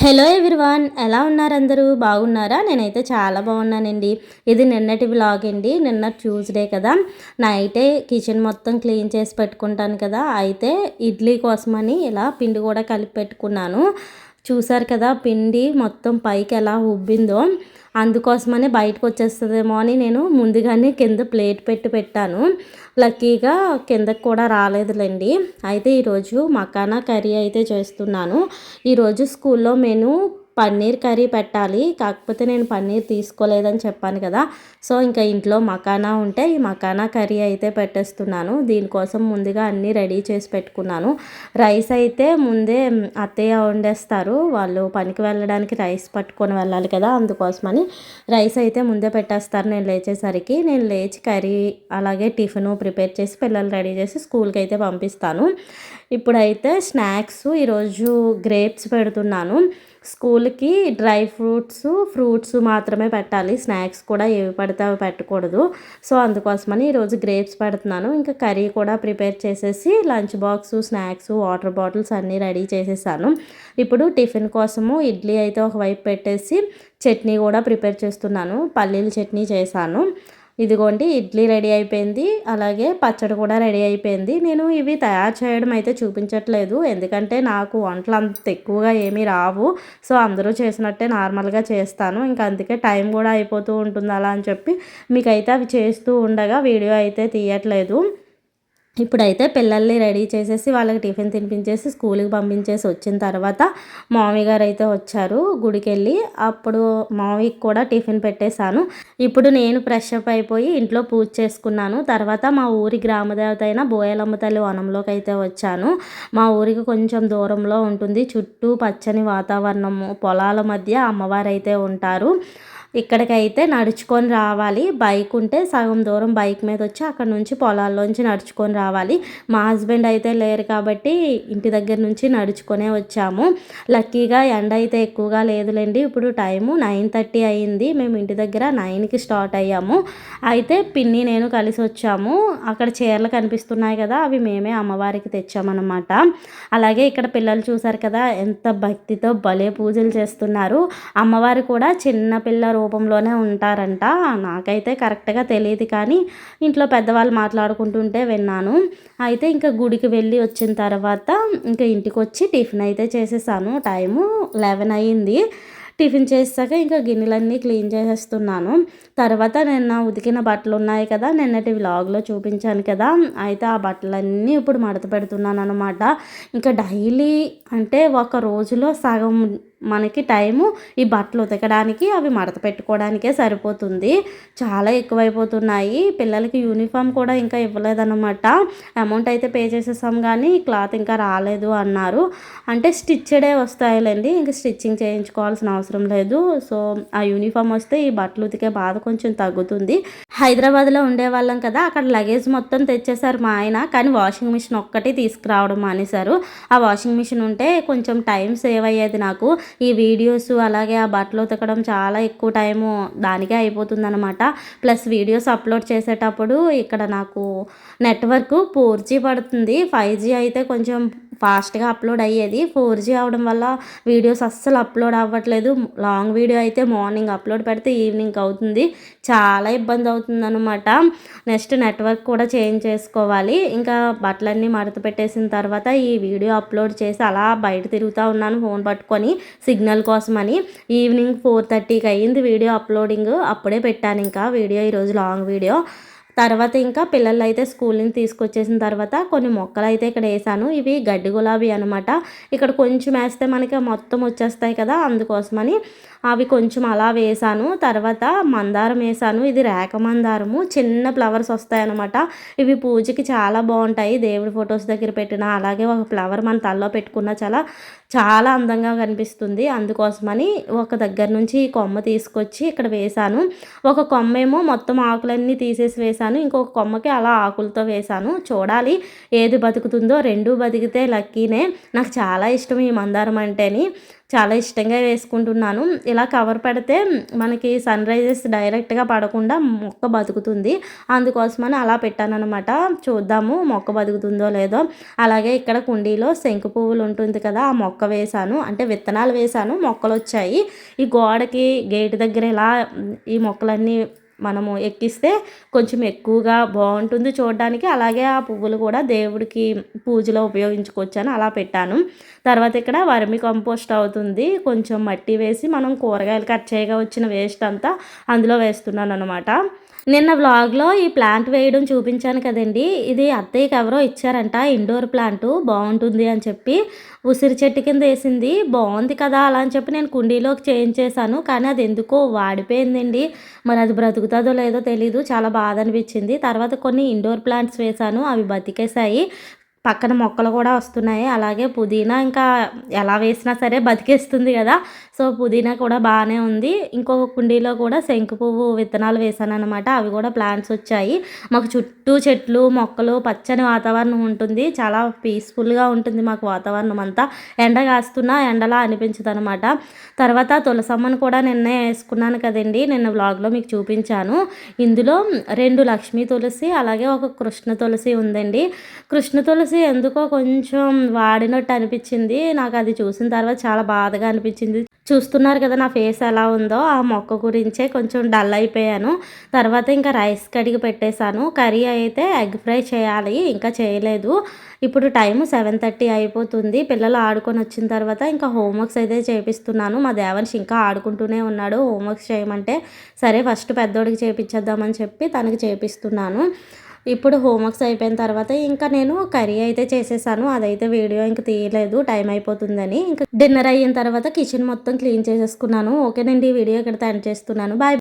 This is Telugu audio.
హలో ఎవ్రీవాన్ ఎలా ఉన్నారు అందరూ బాగున్నారా? నేనైతే చాలా బాగున్నానండి. ఇది నిన్నటి వ్లాగ్ అండి. నిన్న ట్యూస్డే కదా. నైటే కిచెన్ మొత్తం క్లీన్ చేసి పెట్టుకుంటాను కదా. అయితే ఇడ్లీ కోసమని ఇలా పిండి కూడా కలిపి పెట్టుకున్నాను. చూసారు కదా పిండి మొత్తం పైకి ఎలా ఉబ్బిందో. అందుకోసమని బయటకు వచ్చేస్తుందేమో అని నేను ముందుగానే కింద ప్లేట్ పెట్టి పెట్టాను. లక్కీగా కిందకు కూడా రాలేదులేండి. అయితే ఈరోజు మకానా కర్రీ అయితే చేస్తున్నాను. ఈరోజు స్కూల్లో నేను పన్నీర్ కర్రీ పెట్టాలి. కాకపోతే నేను పన్నీర్ తీసుకోలేదని చెప్పాను కదా. సో ఇంకా ఇంట్లో మకానా ఉంటే ఈ మకానా కర్రీ అయితే పెట్టేస్తున్నాను. దీనికోసం ముందుగా అన్నీ రెడీ చేసి పెట్టుకున్నాను. రైస్ అయితే ముందే అత్తయ్య వండేస్తారు. వాళ్ళు పనికి వెళ్ళడానికి రైస్ పట్టుకొని వెళ్ళాలి కదా అందుకోసమని రైస్ అయితే ముందే పెట్టేస్తారు నేను లేచేసరికి. నేను లేచి కర్రీ అలాగే టిఫిన్ ప్రిపేర్ చేసి పిల్లలు రెడీ చేసి స్కూల్కి అయితే పంపిస్తాను. ఇప్పుడైతే స్నాక్స్ ఈరోజు గ్రేప్స్ పెడుతున్నాను. స్కూల్కి డ్రై ఫ్రూట్స్ ఫ్రూట్స్ మాత్రమే పెట్టాలి. స్నాక్స్ కూడా ఏవి పడితే అవి పెట్టకూడదు. సో అందుకోసమని ఈరోజు గ్రేప్స్ పెడుతున్నాను. ఇంకా కర్రీ కూడా ప్రిపేర్ చేసేసి lunch box snacks water bottles అన్నీ రెడీ చేసేసాను. ఇప్పుడు టిఫిన్ కోసము ఇడ్లీ అయితే ఒకవైపు పెట్టేసి చట్నీ కూడా ప్రిపేర్ చేస్తున్నాను. పల్లీల చట్నీ చేశాను. ఇదిగోండి ఇడ్లీ రెడీ అయిపోయింది. అలాగే పచ్చడి కూడా రెడీ అయిపోయింది. నేను ఇవి తయారు చేయడం అయితే చూపించట్లేదు. ఎందుకంటే నాకు వంటలు అంత ఎక్కువగా ఏమీ రావు. సో అందరూ చేసినట్టే నార్మల్గా చేస్తాను. ఇంకా అందుకే టైం కూడా అయిపోతూ ఉంటుంది అలా అని చెప్పి మీకైతే అవి చేస్తూ ఉండగా వీడియో అయితే తీయట్లేదు. ఇప్పుడైతే పిల్లల్ని రెడీ చేసేసి వాళ్ళకి టిఫిన్ తినిపించేసి స్కూల్కి పంపించేసి వచ్చిన తర్వాత మామయ్య గారు అయితే వచ్చారు గుడికి వెళ్ళి అప్పుడు మామయ్యకి కూడా టిఫిన్ పెట్టేశాను. ఇప్పుడు నేను ఫ్రెష్ అప్ అయిపోయి ఇంట్లో పూజ చేసుకున్నాను. తర్వాత మా ఊరి గ్రామదేవత అయిన బోయలమ్మ తల్లి వనంలోకి అయితే వచ్చాను. మా ఊరికి కొంచెం దూరంలో ఉంటుంది. చుట్టూ పచ్చని వాతావరణము పొలాల మధ్య అమ్మవారు అయితే ఉంటారు. ఇక్కడికైతే నడుచుకొని రావాలి. బైక్ ఉంటే సగం దూరం బైక్ మీద వచ్చి అక్కడ నుంచి పొలాల్లోంచి నడుచుకొని రావాలి. మా హస్బెండ్ అయితే లేరు కాబట్టి ఇంటి దగ్గర నుంచి నడుచుకునే వచ్చాము. లక్కీగా ఎండ అయితే ఎక్కువగా లేదులేండి. ఇప్పుడు టైము నైన్ థర్టీ అయ్యింది మేము ఇంటి దగ్గర నైన్కి స్టార్ట్ అయ్యాము. అయితే పిన్ని నేను కలిసి వచ్చాము. అక్కడ చీరలు కనిపిస్తున్నాయి కదా అవి మేమే అమ్మవారికి తెచ్చామన్నమాట. అలాగే ఇక్కడ పిల్లలు చూసారు కదా ఎంత భక్తితో భలే పూజలు చేస్తున్నారు. అమ్మవారు కూడా చిన్న పిల్ల రూపంలోనే ఉంటారంట. నాకైతే కరెక్ట్గా తెలియదు కానీ ఇంట్లో పెద్దవాళ్ళు మాట్లాడుకుంటుంటే విన్నాను. అయితే ఇంకా గుడికి వెళ్ళి వచ్చిన తర్వాత ఇంకా ఇంటికి వచ్చి టిఫిన్ అయితే చేసేసాను. టైము లెవెన్ అయ్యింది. టిఫిన్ చేసాక ఇంకా గిన్నెలన్నీ క్లీన్ చేసేస్తున్నాను. తర్వాత నిన్న ఉతికిన బట్టలు ఉన్నాయి కదా నిన్నటి వ్లాగ్లో చూపించాను కదా అయితే ఆ బట్టలన్నీ ఇప్పుడు మడత పెడుతున్నాను అనమాట ఇంకా డైలీ అంటే ఒక రోజులో సగం మనకి టైము ఈ బట్టలు ఉతకడానికి అవి మడత పెట్టుకోవడానికే సరిపోతుంది. చాలా ఎక్కువైపోతున్నాయి. పిల్లలకి యూనిఫామ్ కూడా ఇంకా ఇవ్వలేదన్నమాట. అమౌంట్ అయితే పే చేసేసాం కానీ క్లాత్ ఇంకా రాలేదు అన్నారు. అంటే స్టిచ్డే వస్తాయిలేండి. ఇంకా స్టిచ్చింగ్ చేయించుకోవాల్సిన అవసరం లేదు. సో ఆ యూనిఫామ్ వస్తే ఈ బట్టలు ఉతికే బాధ కొంచెం తగ్గుతుంది. హైదరాబాద్లో ఉండేవాళ్ళం కదా అక్కడ లగేజ్ మొత్తం తెచ్చేసారు మా ఆయన. కానీ వాషింగ్ మిషన్ ఒక్కటి తీసుకురావడం మానేశారు. ఆ వాషింగ్ మిషన్ ఉంటే కొంచెం టైం సేవ్ అయ్యేది నాకు. ఈ వీడియోస్ అలాగే ఆ బట్టలు ఉతకడం చాలా ఎక్కువ టైము దానికే అయిపోతుందనమాట ప్లస్ వీడియోస్ అప్లోడ్ చేసేటప్పుడు ఇక్కడ నాకు నెట్వర్క్ ఫోర్ జీ పడుతుంది. ఫైవ్ జీ అయితే కొంచెం ఫాస్ట్గా అప్లోడ్ అయ్యేది. ఫోర్ జీ అవడం వల్ల వీడియోస్ అస్సలు అప్లోడ్ అవ్వట్లేదు. లాంగ్ వీడియో అయితే మార్నింగ్ అప్లోడ్ పెడితే ఈవినింగ్ అవుతుంది. చాలా ఇబ్బంది అవుతుంది అనమాట నెక్స్ట్ నెట్వర్క్ కూడా చేంజ్ చేసుకోవాలి. ఇంకా బట్టలన్నీ మడత పెట్టేసిన తర్వాత ఈ వీడియో అప్లోడ్ చేసి అలా బయట తిరుగుతూ ఉన్నాను ఫోన్ పట్టుకొని సిగ్నల్ కోసమని. ఈవినింగ్ ఫోర్ థర్టీకి అయ్యింది వీడియో అప్లోడింగ్. అప్పుడే పెట్టాను ఇంకా వీడియో ఈరోజు లాంగ్ వీడియో. తర్వాత ఇంకా పిల్లలు అయితే స్కూల్ నుంచి తీసుకొచ్చేసిన తర్వాత కొన్ని మొక్కలు అయితే ఇక్కడ వేసాను. ఇవి గడ్డి గులాబీ అనమాట ఇక్కడ కొంచెం వేస్తే మనకి మొత్తం వచ్చేస్తాయి కదా అందుకోసమని అవి కొంచెం అలా వేసాను. తర్వాత మందారం వేసాను. ఇది రేఖ మందారము. చిన్న ఫ్లవర్స్ వస్తాయన్నమాట ఇవి పూజకి చాలా బాగుంటాయి. దేవుడి ఫొటోస్ దగ్గర పెట్టిన అలాగే ఒక ఫ్లవర్ మన తల్లో పెట్టుకున్న చాలా చాలా అందంగా కనిపిస్తుంది. అందుకోసమని ఒక దగ్గర నుంచి కొమ్మ తీసుకొచ్చి ఇక్కడ వేసాను ఒక కొమ్మ ఏమో మొత్తం ఆకులన్నీ తీసేసి వేసాను ఇంకొక కొమ్మకి అలా ఆకులతో వేసాను చూడాలి ఏది బతుకుతుందో. రెండు బతికితే లక్కీనే. నాకు చాలా ఇష్టం ఈ మందారం అంటేని. చాలా ఇష్టంగా వేసుకుంటున్నాను. ఇలా కవర్ పెడితే మనకి సన్ రైజెస్ డైరెక్ట్గా పడకుండా మొక్క బతుకుతుంది. అందుకోసమని అలా పెట్టానమాట చూద్దాము మొక్క బతుకుతుందో లేదో. అలాగే ఇక్కడ కుండీలో శంకు పువ్వులు ఉంటుంది కదా ఆ మొక్క వేశాను. అంటే విత్తనాలు వేశాను మొక్కలు వచ్చాయి ఈ గోడకి గేటు దగ్గర ఇలా ఈ మొక్కలన్నీ మనము ఎక్కిస్తే కొంచెం ఎక్కువగా బాగుంటుంది చూడడానికి. అలాగే ఆ పువ్వులు కూడా దేవుడికి పూజలో ఉపయోగించుకోవచ్చని అలా పెట్టాను. తర్వాత ఇక్కడ వర్మి కంపోస్ట్ అవుతుంది. కొంచెం మట్టి వేసి మనం కూరగాయలు కట్ చేయగా వచ్చిన వేస్ట్ అంతా అందులో వేస్తున్నాను అనమాట నిన్న వ్లాగ్లో ఈ ప్లాంట్ వేయడం చూపించాను కదండి. ఇది అత్తయ్యకి ఎవరో ఇచ్చారంట ఇండోర్ ప్లాంట్ బాగుంటుంది అని చెప్పి. ఉసిరి చెట్టు కింద వేసింది బాగుంది కదా అలా అని చెప్పి నేను కుండీలోకి చేంజ్ చేశాను కానీ అది ఎందుకో వాడిపోయిందండి. మరి అది బ్రతుకుతుందో లేదో తెలీదు చాలా బాధ అనిపించింది. తర్వాత కొన్ని ఇండోర్ ప్లాంట్స్ వేశాను అవి బతికేసాయి పక్కన మొక్కలు కూడా వస్తున్నాయి. అలాగే పుదీనా ఇంకా ఎలా వేసినా సరే బతికేస్తుంది కదా. సో పుదీనా కూడా బాగానే ఉంది. ఇంకొక కుండీలో కూడా శంకు పువ్వు విత్తనాలు వేసాను అనమాట అవి కూడా ప్లాంట్స్ వచ్చాయి. మాకు చుట్టూ చెట్లు మొక్కలు పచ్చని వాతావరణం ఉంటుంది. చాలా పీస్ఫుల్గా ఉంటుంది మాకు వాతావరణం అంతా. ఎండ కాస్తున్నా ఎండలా అనిపించదు అనమాట తర్వాత తులసమ్మను కూడా నిన్నే వేసుకున్నాను కదండి. నిన్న వ్లాగ్లో మీకు చూపించాను. ఇందులో రెండు లక్ష్మీ తులసి అలాగే ఒక కృష్ణ తులసి ఉందండి. కృష్ణ తులసి ఎందుకో కొంచెం వాడినట్టు అనిపించింది. నాకు అది చూసిన తర్వాత చాలా బాధగా అనిపించింది. చూస్తున్నారు కదా నా ఫేస్ ఎలా ఉందో ఆ మొక్క గురించే కొంచెం డల్ అయిపోయాను. తర్వాత ఇంకా రైస్ కడిగి పెట్టేశాను. కర్రీ అయితే ఎగ్ ఫ్రై చేయాలి ఇంకా చేయలేదు. ఇప్పుడు టైం సెవెన్ థర్టీ అయిపోతుంది. పిల్లలు ఆడుకొని వచ్చిన తర్వాత ఇంకా హోంవర్క్స్ అయితే చేపిస్తున్నాను. మా దేవన్ష్ ఇంకా ఆడుకుంటూనే ఉన్నాడు. హోంవర్క్స్ చేయమంటే సరే ఫస్ట్ పెద్దోడికి చేపించేద్దామని చెప్పి తనకి చేపిస్తున్నాను. ఇప్పుడు హోంవర్క్స్ అయిపోయిన తర్వాత ఇంకా నేను కర్రీ అయితే చేసేసాను. అదైతే వీడియో ఇంకా తీయలేదు. టైం అయిపోతుందని. ఇంకా డిన్నర్ అయిన తర్వాత కిచెన్ మొత్తం క్లీన్ చేసేసుకున్నాను. ఓకేనండి వీడియో ఇక్కడ ఎండ్ చేస్తున్నాను. బాయ్.